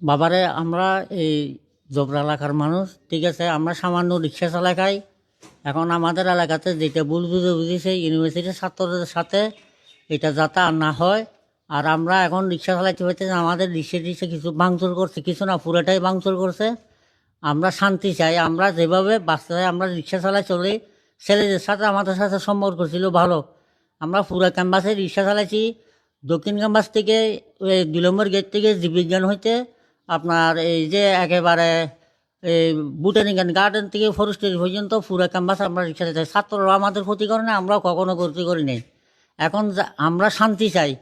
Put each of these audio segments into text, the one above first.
বাবারে, আমরা এই জবরা এলাকার মানুষ, ঠিক আছে, আমরা সামান্য রিক্সা চালাই খাই এখন আমাদের এলাকাতে যেটা ভুল বুঝে বুঝেছে ইউনিভার্সিটির ছাত্রদের সাথে এটা যাতে না হয়। আর আমরা এখন রিক্সা চালাইতে হইতে আমাদের রিক্সা টিক্সা কিছু ভাঙচুর করছে, কিছু না, পুরোটাই ভাঙচুর করছে। আমরা শান্তি চাই, আমরা যেভাবে বাচ্চায় আমরা রিক্সা চালাই চলি, ছেলেদের সাথে, আমাদের সাথে সম্পর্ক ছিল ভালো। আমরা পুরা ক্যাম্পাসে রিক্সা চালাইছি দক্ষিণ ক্যাম্পাস থেকে দুই নম্বর গেট থেকে জীববিজ্ঞান হইতে আপনার এই যে একেবারে এই বুটানিক্যান গার্ডেন থেকে ফরেস্টারি পর্যন্ত পুরা ক্যাম্পাস আমরা রিক্সা চাই। ছাত্ররা আমাদের ক্ষতি করে না আমরা কখনো ক্ষতি করি নাই। এখন আমরা শান্তি চাই।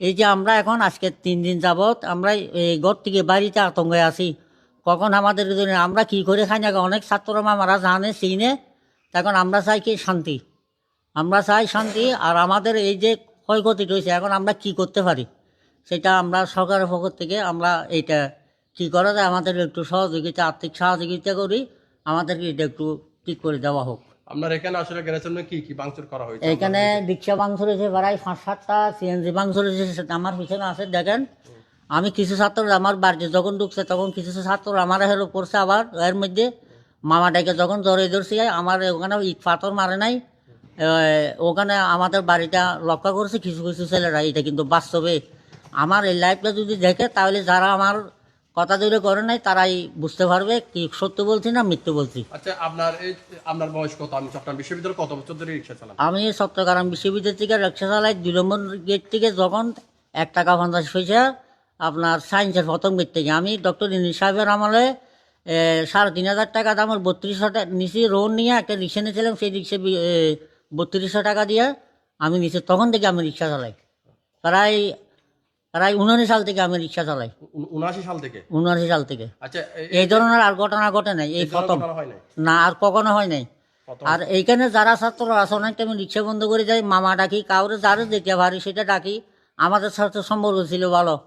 এই যে আমরা এখন আজকে তিন দিন যাবৎ আমরা এই ঘর থেকে বাড়িতে আতঙ্কে আছি। কখন আমাদের আমরা কি করে খাই না অনেক ছাত্ররা মামারা জানে, চিনে। তখন আমরা চাই কি শান্তি। আমরা চাই শান্তি, আর আমাদের এই যে ক্ষয়ক্ষতি রয়েছে এখন আমরা কি করতে পারি? সেটা আমরা সরকারের পক্ষ থেকে আমরা এইটা কি করা যায় আমাদের একটু সহযোগিতা আর্থিক সহযোগিতা করি আমাদেরকে এটা একটু ঠিক করে দেওয়া হোক। আপনার এখানে আসলে গ্যারেজের কি কি ভাঙচুর করা হয়েছে? এখানে রিক্সা মাংস রয়েছে প্রায় পাঁচ সাতটা সিএনজি রয়েছে সেটা আমার পিছনে আছে দেখেন। আমি কিছু ছাত্র আমার বাড়িতে যখন ঢুকছে তখন কিছু ছাত্র আমার হেল্প করছে আবার এর মধ্যে মামাটাকে যখন জড়িয়ে ধরছি আমার ওখানে ইট পাথর মারে নাই ওখানে আমাদের বাড়িটা রক্ষা করছে কিছু কিছু ছেলেরা এটা কিন্তু বাস্তবে। আমার এই লাইফটা যদি দেখে তাহলে যারা আমার কথা দূরে করে নাই তারাই বুঝতে পারবে কি সত্য বলছি না মিথ্যে বলছি। আচ্ছা আপনার এই আপনার বয়স কত? আমি চট্টগ্রাম বিশ্ববিদ্যালয়ে কত বছর ধরে রিক্সা চালান? আমি চট্টগ্রাম বিশ্ববিদ্যালয় থেকে রিক্সা চালাই দুই নম্বর গেট থেকে যখন এক টাকা পঞ্চাশ পয়সা আপনার সায়েন্সের প্রথম গেট থেকে। আমি ডক্টর ইনি সাহেবের আমলে সাড়ে তিন হাজার টাকা দামের বত্রিশ হাজার নিচে লোন নিয়ে একটা রিক্সা নিয়েছিলাম সেই রিক্সা বত্রিশশো টাকা দিয়ে আমি নিচে তখন থেকে আমি রিক্সা চালাই। প্রায় প্রায় উনআশি সাল থেকে আমি রিক্সা চালাই। উনআশি সাল থেকে? উনআশি সাল থেকে। আচ্ছা এই- ধরনের আর ঘটনা ঘটে নাই এই প্রথম। না আর কখনো হয় নাই। আর এইখানে যারা ছাত্র আছে অনেক টাইম রিক্সা বন্ধ করে যাই মামা ডাকি কাউরে যারা দেখতে পারি সেটা ডাকি। আমাদের সাথে সম্পর্ক ছিল ভালো।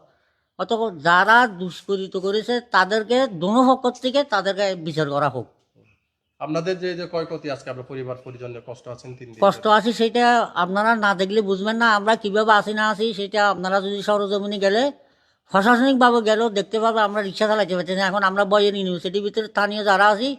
অত যারা দুষ্কৃত করেছে তাদেরকে দোনো পক্ষ থেকে তাদেরকে বিচার করা হোক। আপনাদের যে যে ক্ষয়ক্ষতি আজকে আপনার পরিবার পরিজনের কষ্ট আছেন তিন দিন কষ্ট আছে সেটা আপনারা না দেখলে বুঝবেন না আমরা কীভাবে আসি না আসি সেটা আপনারা যদি সরজমিনে গেলে প্রশাসনিকভাবে গেলেও দেখতে পাবে আমরা রিক্সা চালাইতে পারছি না। এখন আমরা বয়ের ইউনিভার্সিটির ভিতরে স্থানীয় যারা আছি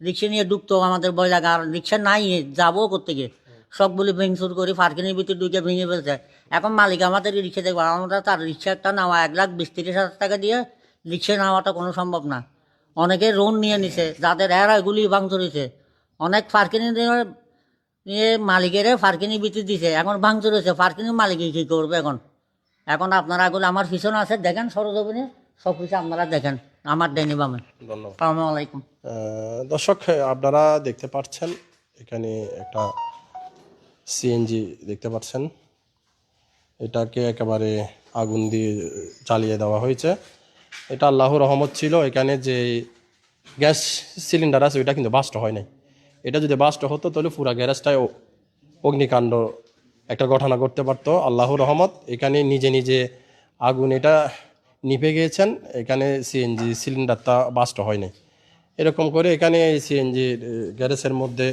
রিক্সা নিয়ে ঢুকতো আমাদের বয় লাগে আর রিক্সা নাই যাব করতে গিয়ে সবগুলি ভেঙচুর করে পার্কিংয়ের ভিতরে ঢুকে ভেঙে ফেলছে। এখন মালিক আমাদের রিক্সা দেখব আমরা তার রিক্সা একটা নেওয়া এক লাখ বিশ তিরিশ হাজার টাকা দিয়ে রিক্সা নেওয়াটা কোনো সম্ভব না। অনেকে লোন নিয়ে নিছে যাদের এরা এগুলি ভাঙচুর হয়েছে অনেক ফার্কিনি নিয়ে মালিকের ফার্কিনি বিক্রি দিছে। এখন ভাঙচুর হয়েছে ফার্কিনি মালিক কি করবে এখন? এখন আপনারা এগুলো আমার পিছনে আছে দেখেন সরজমিনে সব কিছু আপনারা দেখেন। আমার ডেনি বামে। ধন্যবাদ। আলাইকুম। দর্শক আপনারা দেখতে পাচ্ছেন এখানে একটা সিএনজি দেখতে পাচ্ছেন। এটাকে একেবারে আগুন দিয়ে চালিয়ে দেওয়া হয়েছে। এটা আল্লাহর রহমত ছিল এখানে যে গ্যাস সিলিন্ডার আছে, ওইটা কিন্তু বাস্ট হয় নাই। এটা যদি বাস্ট হতো, তাহলে পুরো গ্যারেজটায় অগ্নিকাণ্ড একটা ঘটনা ঘটতে পারতো। আল্লাহর রহমত, এখানে নিজে নিজে আগুন এটা নিভে গিয়েছেন, এখানে সিএনজি সিলিন্ডারটা বাস্ট হয় নাই। এরকম করে এখানে এই সিএনজি গ্যারেজের মধ্যে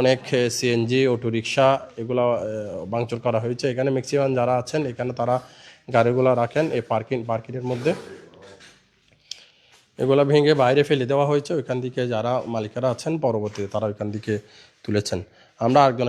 অনেক সিএনজি অটো রিক্সা এগুলো ভাঙচুর করা হয়েছে। এখানে ম্যাক্সিমাম যারা আছেন, এখানে তারা গাড়িগুলো রাখেন এই পার্কিং, পার্কিংয়ের মধ্যে। এগুলো ভেঙে বাইরে ফেলে দেওয়া হয়েছে। ওইখান থেকে যারা মালিকেরা আছেন, পরবর্তীতে তারা ওইখান থেকে তুলেছেন। আমরা একজন